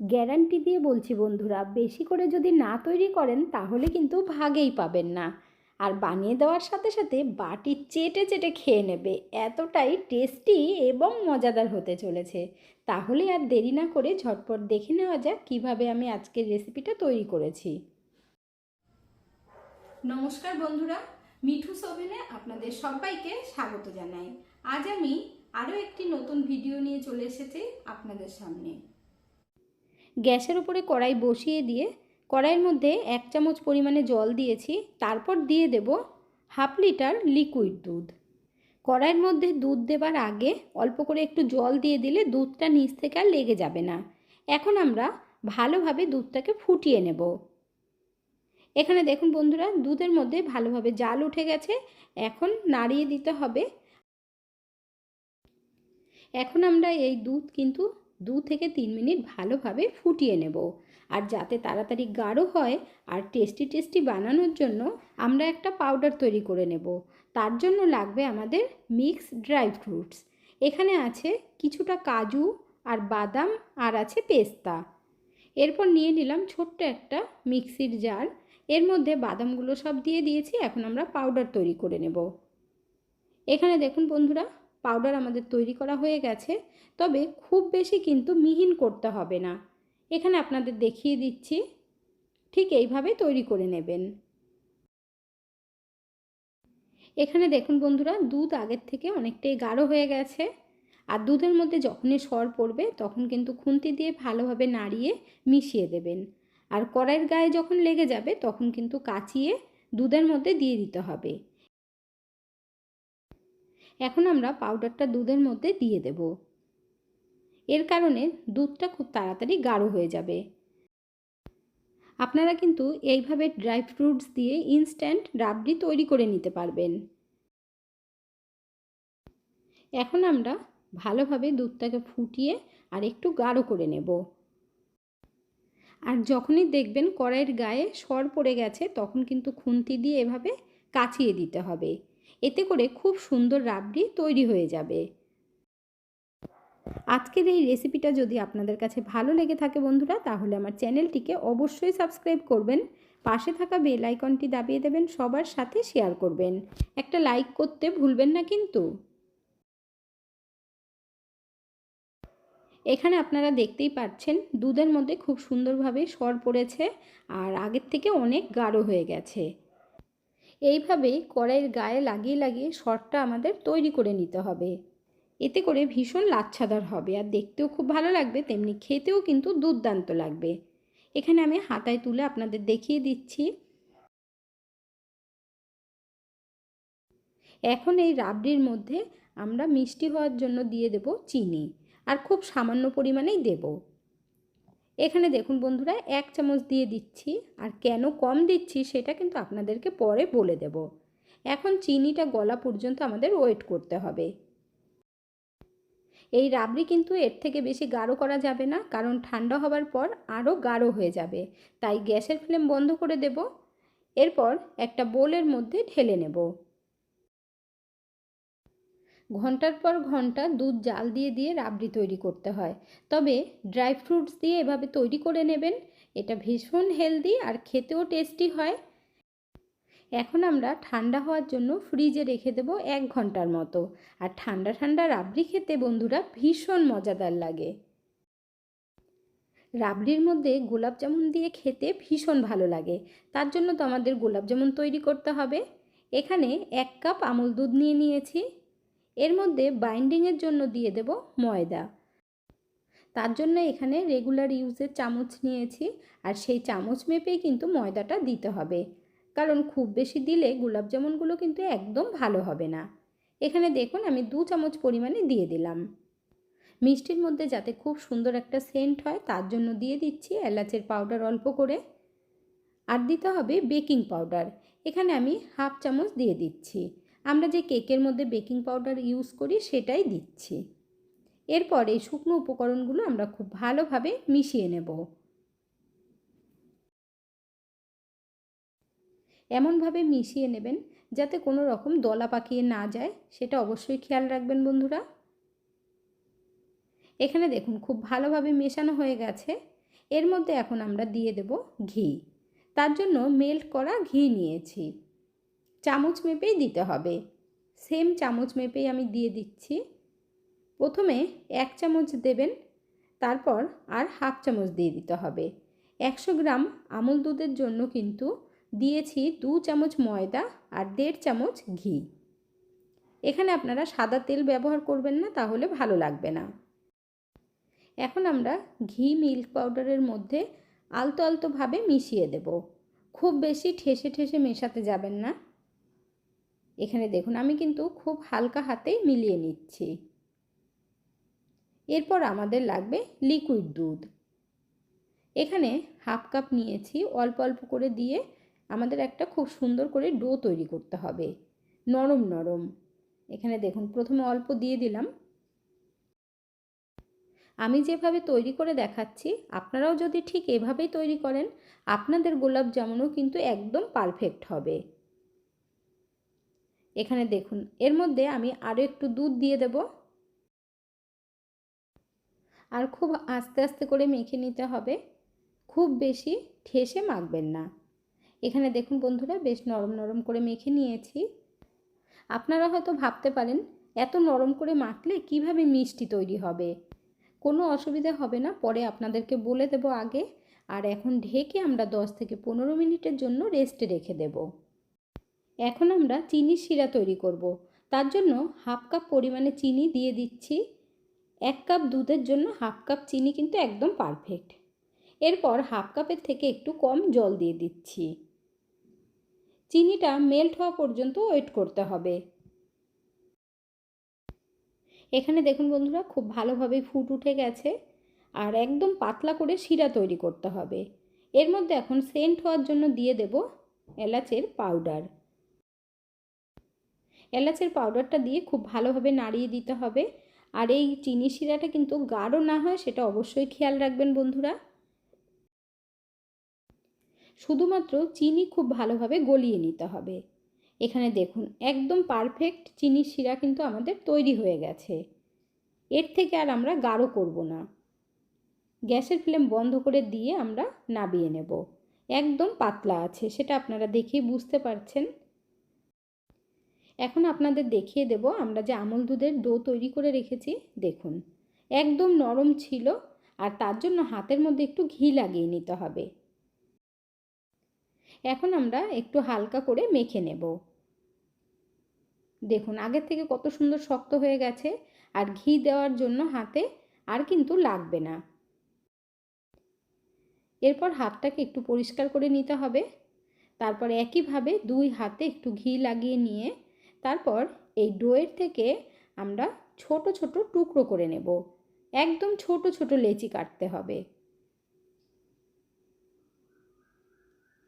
Guarantee দিয়ে বলছি বন্ধুরা, বেশি করে যদি না তৈরি করেন তাহলে কিন্তু ভাগেই পাবেন না। আর বানিয়ে দেওয়ার সাথে সাথে বাটি চেটে চেটে খেয়ে নেবে। এতটাই টেস্টি এবং মজাদার হতে চলেছে। তাহলে আর দেরি না করে ঝটপট দেখে নেওয়া যাক কীভাবে আমি আজকের রেসিপিটা তৈরি করেছি। নমস্কার বন্ধুরা, মিঠু সোভেনে আপনাদের সবাইকে স্বাগত জানাই। আজ আমি আরও একটি নতুন ভিডিও নিয়ে চলে এসেছি আপনাদের সামনে। গ্যাসের উপরে কড়াই বসিয়ে দিয়ে কড়াইয়ের মধ্যে এক চামচ পরিমাণে জল দিয়েছি, তারপর দিয়ে দেব হাফ লিটার লিকুইড দুধ। কড়াইয়ের মধ্যে দুধ দেবার আগে অল্প করে একটু জল দিয়ে দিলে দুধটা নিচ থেকে আর লেগে যাবে না। এখন আমরা ভালোভাবে দুধটাকে ফুটিয়ে নেব। এখানে দেখুন বন্ধুরা, দুধের মধ্যে ভালোভাবে জাল উঠে গেছে। এখন নাড়িয়ে দিতে হবে। এখন আমরা এই দুধ কিন্তু দু থেকে তিন মিনিট ভালোভাবে ফুটিয়ে নেব। আর যাতে তাড়াতাড়ি গাঢ় হয় আর টেস্টি টেস্টি বানানোর জন্য আমরা একটা পাউডার তৈরি করে নেব। তার জন্য লাগবে আমাদের মিক্স ড্রাই ফ্রুটস। এখানে আছে কিছুটা কাজু আর বাদাম আর আছে পেস্তা। এরপর নিয়ে নিলাম ছোট্ট একটা মিক্সির জার। এর মধ্যে বাদামগুলো সব দিয়ে দিয়েছি, এখন আমরা পাউডার তৈরি করে নেব। এখানে দেখুন বন্ধুরা পাউডার আমাদের তৈরি করা হয়ে গেছে, তবে খুব বেশি কিন্তু মিহিন করতে হবে না। এখানে আপনাদের দেখিয়ে দিচ্ছি, ঠিক এইভাবে তৈরি করে নেবেন। এখানে দেখুন বন্ধুরা, দুধ আগের থেকে অনেকটাই গাঢ় হয়ে গেছে, আর দুধের মধ্যে যখনই সর পড়বে তখন কিন্তু খুন্তি দিয়ে ভালোভাবে নাড়িয়ে মিশিয়ে দেবেন। আর কড়াইয়ের গায়ে যখন লেগে যাবে তখন কিন্তু কাচিয়ে দুধের মধ্যে দিয়ে দিতে হবে। এখন আমরা পাউডারটা দুধের মধ্যে দিয়ে দেব। এর কারণে দুধটা খুব তাড়াতাড়ি গাঢ় হয়ে যাবে। আপনারা কিন্তু এইভাবে ড্রাই ফ্রুটস দিয়ে ইনস্ট্যান্ট রাবড়ি তৈরি করে নিতে পারবেন। এখন আমরা ভালোভাবে দুধটাকে ফুটিয়ে আর একটু গাঢ় করে নেব। আর যখনই দেখবেন কড়াইয়ের গায়ে সর পড়ে গেছে, তখন কিন্তু খুন্তি দিয়ে এভাবে কাচিয়ে দিতে হবে। এতে করে খুব সুন্দর রাবড়ি তৈরি হয়ে যাবে। আজকের এই রেসিপিটা যদি আপনাদের কাছে ভালো লেগে থাকে বন্ধুরা, তাহলে আমার চ্যানেলটিকে অবশ্যই সাবস্ক্রাইব করবেন, পাশে থাকা বেল আইকনটি দাবিয়ে দেবেন, সবার সাথে শেয়ার করবেন। একটা লাইক করতে ভুলবেন না কিন্তু। এখানে আপনারা দেখতেই পাচ্ছেন, দুধের মধ্যে খুব সুন্দরভাবে সর পড়েছে, আর আগের থেকে অনেক গাঢ় হয়ে গেছে। এইভাবেই কড়াইয়ের গায়ে লাগিয়ে লাগিয়ে সরটা আমাদের তৈরি করে নিতে হবে। এতে করে ভীষণ লাচ্ছাদার হবে আর দেখতেও খুব ভালো লাগবে, তেমনি খেতেও কিন্তু দুর্দান্ত লাগবে। এখানে আমি হাতায় তুলে আপনাদের দেখিয়ে দিচ্ছি। এখন এই রাবড়ির মধ্যে আমরা মিষ্টি হওয়ার জন্য দিয়ে দেব চিনি, আর খুব সামান্য পরিমাণেই দেব। এখানে দেখুন বন্ধুরা, এক চামচ দিয়ে দিচ্ছি, আর কেন কম দিচ্ছি সেটা কিন্তু আপনাদেরকে পরে বলে দেব। এখন চিনিটা গলা পর্যন্ত আমাদের ওয়েট করতে হবে। এই রাবড়ি কিন্তু এর থেকে বেশি গাঢ় করা যাবে না, কারণ ঠান্ডা হবার পর আরও গাঢ় হয়ে যাবে। তাই গ্যাসের ফ্লেম বন্ধ করে দেব। এরপর একটা বোলের মধ্যে ঢেলে নেব। ঘণ্টার পর ঘণ্টা দুধ জাল দিয়ে দিয়ে রাবড়ি তৈরি করতে হয়। তবে ড্রাই ফ্রুটস দিয়ে এভাবে তৈরি করে নেবেন, এটা ভীষণ হেলদি আর খেতেও টেস্টি হয়। এখন আমরা ঠান্ডা হওয়ার জন্য ফ্রিজে রেখে দেবো এক ঘণ্টার মতো। আর ঠান্ডা ঠান্ডা রাবড়ি খেতে বন্ধুরা ভীষণ মজাদার লাগে। রাবড়ির মধ্যে গোলাপ জামুন দিয়ে খেতে ভীষণ ভালো লাগে। তার জন্য তো আমাদের গোলাপ জামুন তৈরি করতে হবে। এখানে এক কাপ আমুল দুধ নিয়ে নিয়েছি। এর মধ্যে বাইন্ডিংয়ের জন্য দিয়ে দেব ময়দা। তার জন্য এখানে রেগুলার ইউজের চামচ নিয়েছি আর সেই চামচ মেপেই কিন্তু ময়দাটা দিতে হবে। কারণ খুব বেশি দিলে গোলাপ জামুনগুলো কিন্তু একদম ভালো হবে না। এখানে দেখুন আমি দু চামচ পরিমাণে দিয়ে দিলাম। মিষ্টির মধ্যে যাতে খুব সুন্দর একটা সেন্ট হয় তার জন্য দিয়ে দিচ্ছি এলাচের পাউডার অল্প করে। আর দিতে হবে বেকিং পাউডার এখানে আমি হাফ চামচ দিয়ে দিচ্ছি। আমরা যে কেকের মধ্যে বেকিং পাউডার ইউজ করি সেটাই দিচ্ছি। এরপর এই শুকনো উপকরণগুলো আমরা খুব ভালোভাবে মিশিয়ে নেব। এমনভাবে মিশিয়ে নেবেন যাতে কোনো রকম দলা পাকিয়ে না যায়, সেটা অবশ্যই খেয়াল রাখবেন বন্ধুরা। এখানে দেখুন খুব ভালোভাবে মেশানো হয়ে গেছে। এর মধ্যে এখন আমরা দিয়ে দেব ঘি। তার জন্য মেল্ট করা ঘি নিয়েছি। চামচ মেপেই দিতে হবে। সেম চামচ মেপেই আমি দিয়ে দিচ্ছি। প্রথমে এক চামচ দেবেন, তারপর আর হাফ চামচ দিয়ে দিতে হবে। একশো গ্রাম আমুল দুধের জন্য কিন্তু দিয়েছি দু চামচ ময়দা আর দেড় চামচ ঘি। এখানে আপনারা সাদা তেল ব্যবহার করবেন না, তাহলে ভালো লাগবে না। এখন আমরা ঘি মিল্ক পাউডারের মধ্যে আলতো আলতোভাবে মিশিয়ে দেব। খুব বেশি ঠেসে ঠেসে মেশাতে যাবেন না। এখানে দেখুন, আমি কিন্তু খুব হালকা হাতেই মিলিয়ে নিচ্ছি। এরপর আমাদের লাগবে লিকুইড দুধ। এখানে হাফ কাপ নিয়েছি, অল্প অল্প করে দিয়ে আমাদের একটা খুব সুন্দর করে ডো তৈরি করতে হবে, নরম নরম। এখানে দেখুন, প্রথমে অল্প দিয়ে দিলাম। আমি যেভাবে তৈরি করে দেখাচ্ছি, আপনারাও যদি ঠিক এভাবেই তৈরি করেন, আপনাদের গোলাপ জামুনও কিন্তু একদম পারফেক্ট হবে। এখানে দেখুন। এর মধ্যে আমি আরও একটু দুধ দিয়ে দেব। আর খুব আস্তে আস্তে করে মেখে নিতে হবে। খুব বেশি ঠেসে মাখবেন না। এখানে দেখুন বন্ধুরা, বেশ নরম নরম করে মেখে নিয়েছি। আপনারা হয়তো ভাবতে পারেন, এত নরম করে মাখলে কীভাবে মিষ্টি তৈরি হবে? কোনো অসুবিধা হবে না, পরে আপনাদেরকে বলে দেব আগে। আর এখন ঢেকে আমরা দশ থেকে পনেরো মিনিটের জন্য রেস্টে রেখে দেব। এখন আমরা চিনির শিরা তৈরি করব। তার জন্য হাফ কাপ পরিমাণে চিনি দিয়ে দিচ্ছি। এক কাপ দুধের জন্য হাফ কাপ চিনি কিন্তু একদম পারফেক্ট এরপর হাফ কাপের থেকে একটু কম জল দিয়ে দিচ্ছি। চিনিটা মেল্ট হওয়া পর্যন্ত ওয়েট করতে হবে। এখানে দেখুন বন্ধুরা, খুব ভালোভাবে ফুট উঠে গেছে আর একদম পাতলা করে শিরা তৈরি করতে হবে। এর মধ্যে এখন সেন্ট হওয়ার জন্য দিয়ে দেব এলাচের পাউডার এলাচের পাউডারটা দিয়ে খুব ভালোভাবে নাড়িয়ে দিতে হবে। আর এই চিনি শিরাটা কিন্তু গাঢ় না হয়, সেটা অবশ্যই খেয়াল রাখবেন বন্ধুরা। শুধুমাত্র চিনি খুব ভালোভাবে গলিয়ে নিতে হবে। এখানে দেখুন, একদম পারফেক্ট চিনি শিরা কিন্তু আমাদের তৈরি হয়ে গেছে। এর থেকে আর আমরা গাঢ় করব না। গ্যাসের ফ্লেম বন্ধ করে দিয়ে আমরা নাবিয়ে নেব। একদম পাতলা আছে, সেটা আপনারা দেখেই বুঝতে পারছেন। এখন আপনাদের দেখিয়ে দেব আমরা যে আমল দুধের ডো তৈরি করে রেখেছি, দেখুন। একদম নরম ছিল আর তার জন্য হাতের মধ্যে একটু ঘি লাগিয়ে নিতে হবে। এখন আমরা একটু হালকা করে মেখে নেব। দেখুন, আগের থেকে কত সুন্দর শক্ত হয়ে গেছে আর ঘি দেওয়ার জন্য হাতে আর কিন্তু লাগবে না। এরপর হাতটাকে একটু পরিষ্কার করে নিতে হবে। তারপর একইভাবে দুই হাতে একটু ঘি লাগিয়ে নিয়ে তারপর এই ডোয়ের থেকে আমরা ছোট ছোট টুকরো করে নেব। একদম ছোট ছোট লেচি কাটতে হবে।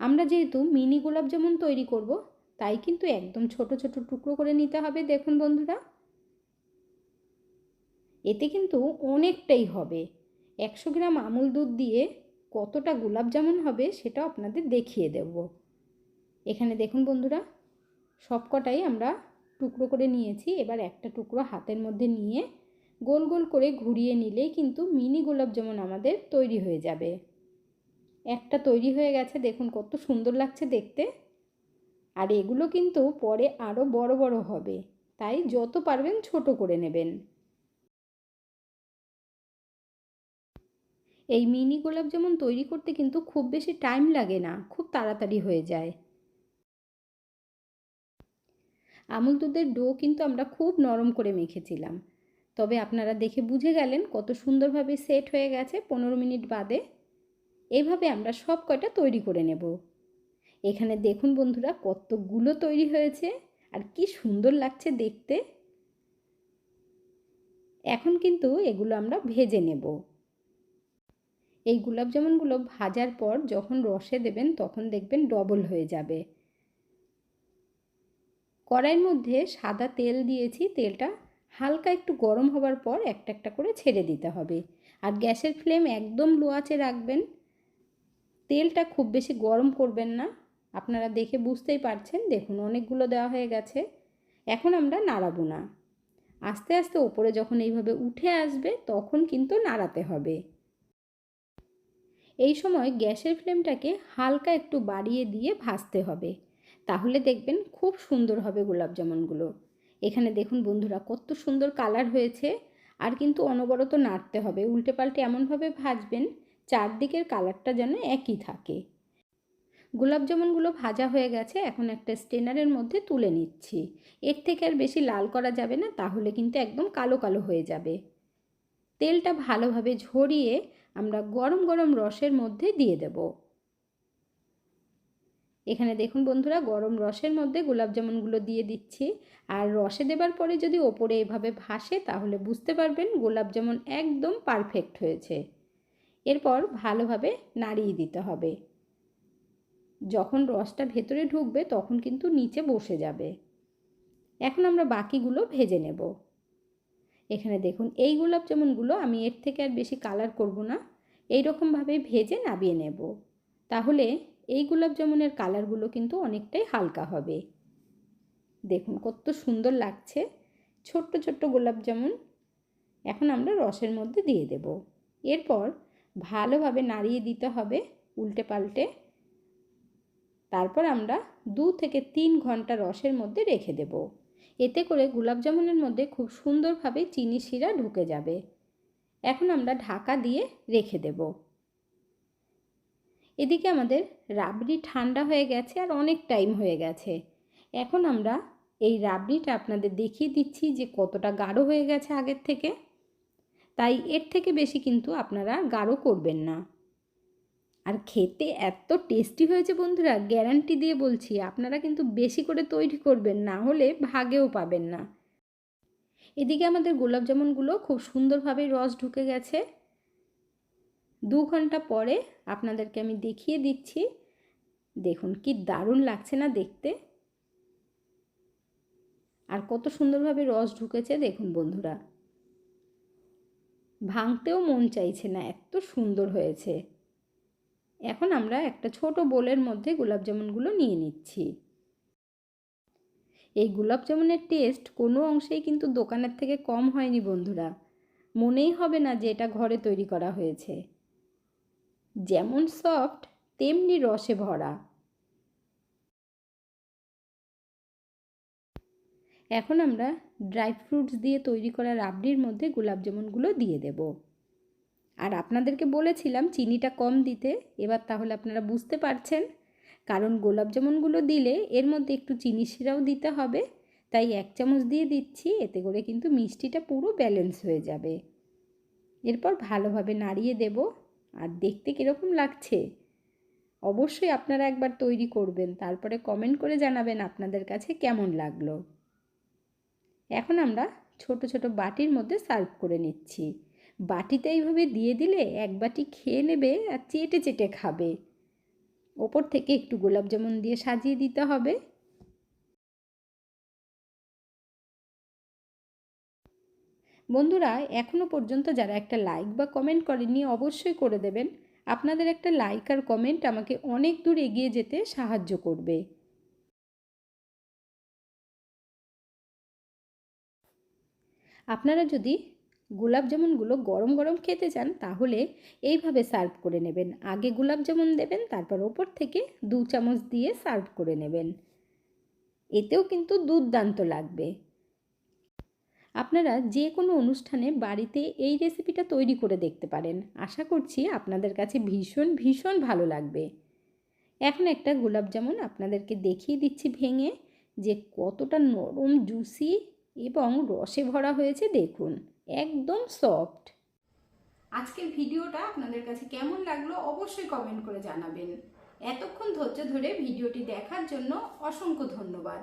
আমরা যেহেতু মিনি গোলাপ জামুন তৈরি করব, তাই কিন্তু একদম ছোট ছোট টুকরো করে নিতে হবে, দেখুন বন্ধুরা। এতে কিন্তু অনেকটাই হবে। একশো গ্রাম আমুল দুধ দিয়ে কতটা গোলাপ জামুন হবে সেটাও আপনাদের দেখিয়ে দেব। এখানে দেখুন বন্ধুরা সবকটাই আমরা টুকরো করে নিয়েছি। এবার একটা টুকরো হাতের মধ্যে নিয়ে গোল গোল করে ঘুরিয়ে নিলেই কিন্তু মিনি গোলাপ যেমন আমাদের তৈরি হয়ে যাবে। একটা তৈরি হয়ে গেছে, দেখুন কত সুন্দর লাগছে দেখতে। আর এগুলো কিন্তু পরে আরও বড় বড় হবে, তাই যত পারবেন ছোট করে নেবেন। এই মিনি গোলাপ যেমন তৈরি করতে কিন্তু খুব বেশি টাইম লাগে না, খুব তাড়াতাড়ি হয়ে যায়। আমুল দুধের ডো কিন্তু আমরা খুব নরম করে মেখেছিলাম। তবে আপনারা দেখে বুঝে গেলেন কত সুন্দরভাবে সেট হয়ে গেছে পনেরো মিনিট বাদে। এভাবে আমরা সব কয়টা তৈরি করে নেব। এখানে দেখুন বন্ধুরা কতগুলো তৈরি হয়েছে আর কি সুন্দর লাগছে দেখতে। এখন কিন্তু এগুলো আমরা ভেজে নেব। এই গোলাপ জামুনগুলো ভাজার পর যখন রসে দেবেন তখন দেখবেন ডবল হয়ে যাবে। কড়াইয়ের মধ্যে সাদা তেল দিয়েছি, তেলটা হালকা একটু গরম হবার পর একটা একটা করে ছেড়ে দিতে হবে। আর গ্যাসের ফ্লেম একদম লো আঁচে রাখবেন। তেলটা খুব বেশি গরম করবেন না। আপনারা দেখে বুঝতেই পারছেন। দেখুন, অনেকগুলো দেওয়া হয়ে গেছে। এখন আমরা নাড়াবো না। আস্তে আস্তে ওপরে যখন এইভাবে উঠে আসবে, তখন কিন্তু নাড়াতে হবে। এই সময় গ্যাসের ফ্লেমটাকে হালকা একটু বাড়িয়ে দিয়ে ভাজতে হবে। তাহলে দেখবেন খুব সুন্দর হবে গোলাপ জামুনগুলো। এখানে দেখুন বন্ধুরা, কত সুন্দর কালার হয়েছে। আর কিন্তু অনবরত নাড়তে হবে। উল্টে পাল্টে এমনভাবে ভাজবেন, চারদিকের কালারটা যেন একই থাকে। গোলাপ জামুনগুলো ভাজা হয়ে গেছে, এখন একটা স্টেনারের মধ্যে তুলে নিচ্ছি। এর থেকে আর বেশি লাল করা যাবে না, তাহলে কিন্তু একদম কালো কালো হয়ে যাবে। তেলটা ভালোভাবে ঝরিয়ে আমরা গরম গরম রসের মধ্যে দিয়ে দেব। এখানে দেখুন বন্ধুরা, গরম রসের মধ্যে গোলাপ জামুনগুলো দিয়ে দিচ্ছি। আর রসে দেবার পরে যদি ওপরে এভাবে ভাসে, তাহলে বুঝতে পারবেন গোলাপ জামুন একদম পারফেক্ট হয়েছে। এরপর ভালোভাবে নাড়িয়ে দিতে হবে। যখন রসটা ভেতরে ঢুকবে, তখন কিন্তু নিচে বসে যাবে। এখন আমরা বাকিগুলো ভেজে নেব। এখানে দেখুন, এই গোলাপ জামুনগুলো আমি এর থেকে আর বেশি কালার করব না। এই রকমভাবে ভেজে নাবিয়ে নেব। তাহলে এই গোলাপ জামুনের কালারগুলো কিন্তু অনেকটাই হালকা হবে। দেখুন কত সুন্দর লাগছে। ছোট্ট ছোট্ট গোলাপ জামুন এখন আমরা রসের মধ্যে দিয়ে দেব। এরপর ভালোভাবে নাড়িয়ে দিতে হবে উল্টে পাল্টে। তারপর আমরা দু থেকে তিন ঘণ্টা রসের মধ্যে রেখে দেব। এতে করে গোলাপ জামুনের মধ্যে খুব সুন্দরভাবে চিনি শিরা ঢুকে যাবে। এখন আমরা ঢাকা দিয়ে রেখে দেব। এদিকে আমাদের রাবড়ি ঠান্ডা হয়ে গেছে আর অনেক টাইম হয়ে গেছে। এখন আমরা এই রাবড়িটা আপনাদের দেখিয়ে দিচ্ছি যে কতটা গাঢ় হয়ে গেছে আগের থেকে। তাই এর থেকে বেশি কিন্তু আপনারা গাঢ় করবেন না। আর খেতে এত টেস্টি হয়েছে বন্ধুরা গ্যারান্টি দিয়ে বলছি, আপনারা কিন্তু বেশি করে তৈরি করবেন, না হলে ভাগেও পাবেন না। এদিকে আমাদের গোলাপ জামুনগুলো খুব সুন্দরভাবে রস ঢুকে গেছে। দু ঘণ্টা পরে আপনাদেরকে আমি দেখিয়ে দিচ্ছি। দেখুন কি দারুণ লাগছে না দেখতে। আর কত সুন্দরভাবে রস ঢুকেছে, দেখুন বন্ধুরা। ভাঙতেও মন চাইছে না, এত সুন্দর হয়েছে। এখন আমরা একটা ছোট বোলের মধ্যে গোলাপ জামুনগুলো নিয়ে নিচ্ছি। এই গোলাপ জামুনের টেস্ট কোনো অংশেই কিন্তু দোকানের থেকে কম হয়নি বন্ধুরা। মনেই হবে না যে এটা ঘরে তৈরি করা হয়েছে। যেমন সফট, তেমনি রসে ভরা। এখন আমরা ড্রাই ফ্রুটস দিয়ে তৈরি করা রাবড়ির মধ্যে গোলাপ জামুনগুলো দিয়ে দেব। আর আপনাদেরকে বলেছিলাম চিনিটা কম দিতে, এবার তাহলে আপনারা বুঝতে পারছেন। কারণ গোলাপ জামুনগুলো দিলে এর মধ্যে একটু চিনি শিরাও দিতে হবে, তাই এক চামচ দিয়ে দিচ্ছি, এতে করে কিন্তু মিষ্টিটা পুরো ব্যালেন্স হয়ে যাবে। এরপর ভালোভাবে নাড়িয়ে দেব। আর দেখতে কীরকম লাগছে? অবশ্যই আপনারা একবার তৈরি করবেন, তারপরে কমেন্ট করে জানাবেন আপনাদের কাছে কেমন লাগল। এখন আমরা ছোট ছোট বাটির মধ্যে সার্ভ করে নিচ্ছি। বাটিতে এইভাবে দিয়ে দিলে এক বাটি খেয়ে নেবে আর চেটে চেটে খাবে। ওপর থেকে একটু গোলাপ জামুন দিয়ে সাজিয়ে দিতে হবে। বন্ধুরা এখনও পর্যন্ত যারা একটা লাইক বা কমেন্ট করেননি অবশ্যই করে দেবেন। আপনাদের একটা লাইক আর কমেন্ট আমাকে অনেক দূর এগিয়ে যেতে সাহায্য করবে। আপনারা যদি গোলাপ জামুনগুলো গরম গরম খেতে চান, তাহলে এইভাবে সার্ভ করে নেবেন। আগে গোলাপ জামুন দেবেন, তারপর ওপর থেকে দু চামচ দিয়ে সার্ভ করে নেবেন। এতেও কিন্তু দুর্দান্ত লাগবে। আপনারা যে কোনো অনুষ্ঠানে বাড়িতে এই রেসিপিটা তৈরি করে দেখতে পারেন। আশা করছি আপনাদের কাছে ভীষণ ভীষণ ভালো লাগবে। এখন একটা গোলাপ জামুন আপনাদেরকে দেখিয়ে দিচ্ছি ভেঙে যে কতটা নরম, জুসি এবং রসে ভরা হয়েছে, দেখুন, একদম সফট। আজকের ভিডিওটা আপনাদের কাছে কেমন লাগল অবশ্যই কমেন্ট করে জানাবেন। এতক্ষণ ধৈর্য ধরে ভিডিওটি দেখার জন্য অসংখ্য ধন্যবাদ।